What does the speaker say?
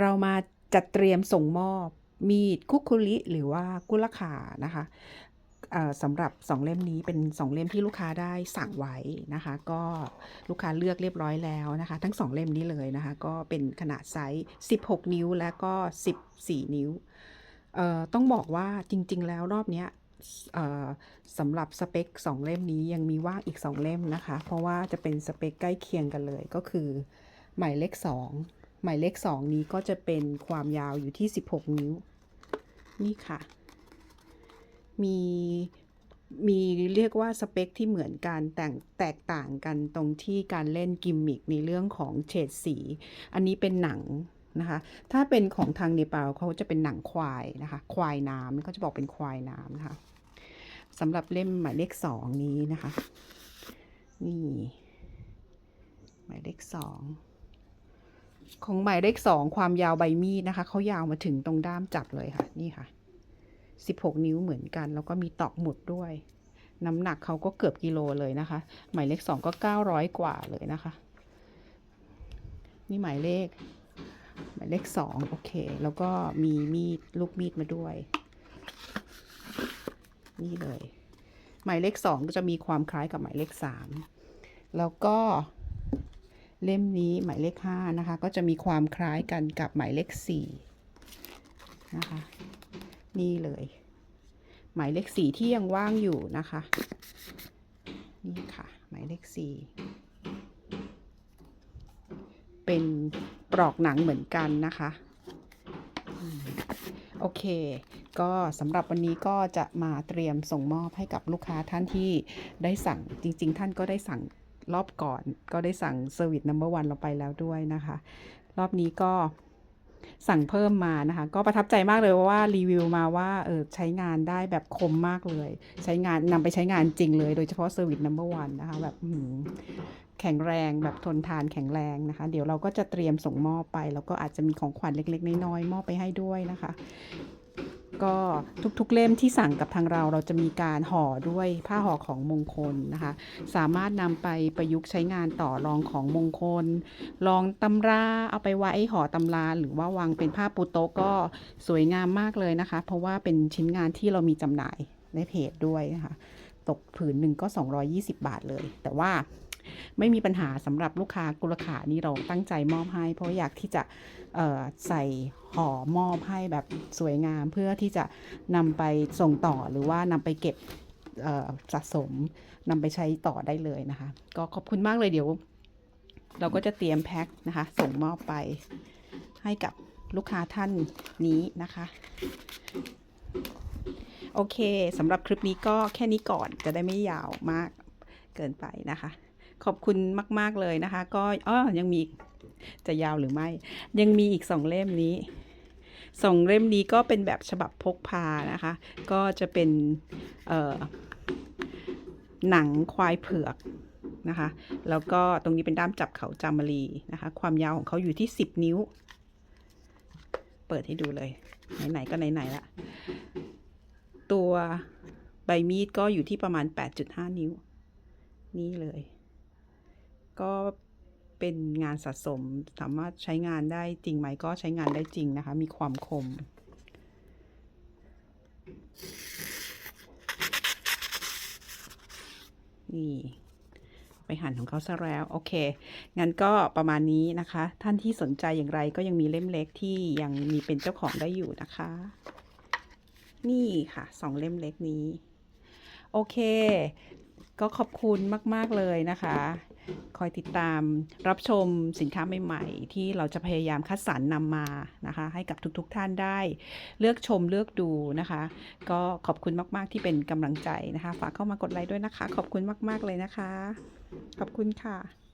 เรามาจัดเตรียมส่งมอบ มีดคุกคุริหรือว่ากุลขานะคะสำหรับ 2 เล่มนี้เป็น 2 เล่มที่ลูกค้าได้สั่งไว้นะคะ ก็ลูกค้าเลือกเรียบร้อยแล้วนะคะ ทั้ง 2 เล่มนี้เลยนะคะ ก็เป็นขนาดไซส์ 16 นิ้วและก็ 14 นิ้ว ต้องบอกว่าจริง ๆ แล้วรอบนี้สำหรับสเปค 2 เล่มนี้ยังมีว่างอีก 2 เล่มนะคะ เพราะว่าจะเป็นสเปคใกล้เคียงกันเลยก็คือหมายเลข 2 หมายเลข 2 นี้ก็จะเป็นความยาวอยู่ที่ 16 นิ้ว นี่ค่ะ มีมีเรียกว่าสเปคที่เหมือนกันแต่แตกต่างกันตรงที่การเล่นกิมมิคในเรื่องของเฉดสี อันนี้เป็นหนังนะคะ ถ้าเป็นของทางเนปาลเขาจะเป็นหนังควายนะคะ ควายน้ำเขาจะบอกเป็นควายน้ำนะคะสำหรับเล่มหมายเลขสองนี้นะคะ นี่ หมายเลขสอง ของหมายเลขสองความยาวใบมีดนะคะเขายาวมาถึงตรงด้ามจับเลยค่ะ นี่ค่ะ 16 นิ้วเหมือนกัน แล้วก็มีตอกหมุดด้วย น้ำหนักเขาก็เกือบกิโลเลยนะคะ หมายเลขสองก็ 900 กว่าเลยนะคะ นี่หมายเลข หมายเลขสองโอเค แล้วก็มีมีดลูกมีดมาด้วย นี่เลย หมายเลขสองก็จะมีความคล้ายกับหมายเลขสามแล้วก็ เล่มนี้หมายเลขห้านะคะ ก็จะมีความคล้ายกันกับหมายเลขสี่นะคะ นี่เลย หมายเลขสี่ที่ยังว่างอยู่นะคะ นี่ค่ะ หมายเลขสี่เป็นปลอกหนังเหมือนกันนะคะโอเค ก็สำหรับวันนี้ก็จะมาเตรียมส่งมอบให้กับลูกค้าท่านที่ได้สั่งจริง ๆ ท่านก็ได้สั่ง รอบก่อนก็ได้สั่งเซอร์วิสนัมเบอร์วันเราไปแล้วด้วยนะคะ รอบนี้ก็สั่งเพิ่มมานะคะ ก็ประทับใจมากเลยว่ารีวิวมาว่าเออใช้งานได้แบบคมมากเลย ใช้งานนำไปใช้งานจริงเลยโดยเฉพาะเซอร์วิสนัมเบอร์วันนะคะ แบบแข็งแรงแบบทนทานแข็งแรงนะคะ เดี๋ยวเราก็จะเตรียมส่งมอบไป แล้วก็อาจจะมีของขวัญเล็กๆ น้อยๆมอบไปให้ด้วยนะคะ ก็ทุกๆเล่มที่สั่งกับทางเราเราจะมีการห่อด้วยผ้าห่อของมงคลนะคะ สามารถนำไปประยุกต์ใช้งานต่อรองของมงคล รองตำราเอาไปไว้ห่อตำราหรือว่าวางเป็นผ้าปูโต๊ะก็สวยงามมากเลยนะคะ เพราะว่าเป็นชิ้นงานที่เรามีจำหน่ายในเพจด้วยนะคะ ตกผืนหนึ่งก็ 220 บาทเลย แต่ว่าไม่มีปัญหาสำหรับลูกค้ากุลขานี่เราตั้งใจมอบให้ เพราะอยากที่จะใส่ห่อมอบให้แบบสวยงาม เพื่อที่จะนำไปส่งต่อหรือว่านำไปเก็บสะสมนำไปใช้ต่อได้เลยนะคะ ก็ขอบคุณมากเลยเดี๋ยว เราก็จะเตรียมแพ็คนะคะ ส่งมอบไปให้กับลูกค้าท่านนี้นะคะ โอเคสำหรับคลิปนี้ก็แค่นี้ก่อนจะได้ไม่ยาวมากเกินไปนะคะ ขอบคุณมาก ๆ เลยนะคะ ก็อ้อยังมีจะยาวหรือไม่ ยังมีอีกสองเล่มนี้สองเล่มนี้ก็เป็นแบบฉบับพกพานะคะ ก็จะเป็นเอ่อหนังควายเผือกนะคะ แล้วก็ตรงนี้เป็นด้ามจับเขาจามรีนะคะ ความยาวของเขาอยู่ที่ 10 นิ้ว เปิดให้ดูเลย ไหนๆก็ไหนๆละ ตัวใบมีดก็อยู่ที่ประมาณ 8.5 นิ้ว นี่เลย ก็เป็นงานสะสมสามารถใช้งานได้จริงไหมก็ใช้งานได้จริงนะคะ มีความคม นี่ไปหั่นของเขาซะแล้ว โอเค งั้นก็ประมาณนี้นะคะ ท่านที่สนใจอย่างไรก็ยังมีเล่มเล็กที่ยังมีเป็นเจ้าของได้อยู่นะคะ นี่ค่ะสองเล่มเล็กนี้ โอเค ก็ขอบคุณมาก ๆ เลยนะคะ คอยติดตามรับชมสินค้าใหม่ ๆ ที่เราจะพยายามคัดสรรนำมานะคะ ให้กับทุก ๆทท่านได้ เลือกชมเลือกดูนะคะ ก็ขอบคุณมาก ๆ ที่เป็นกำลังใจนะคะ ฝากเข้ามากดไลค์ด้วยนะคะ ขอบคุณมาก ๆ เลยนะคะ ขอบคุณค่ะ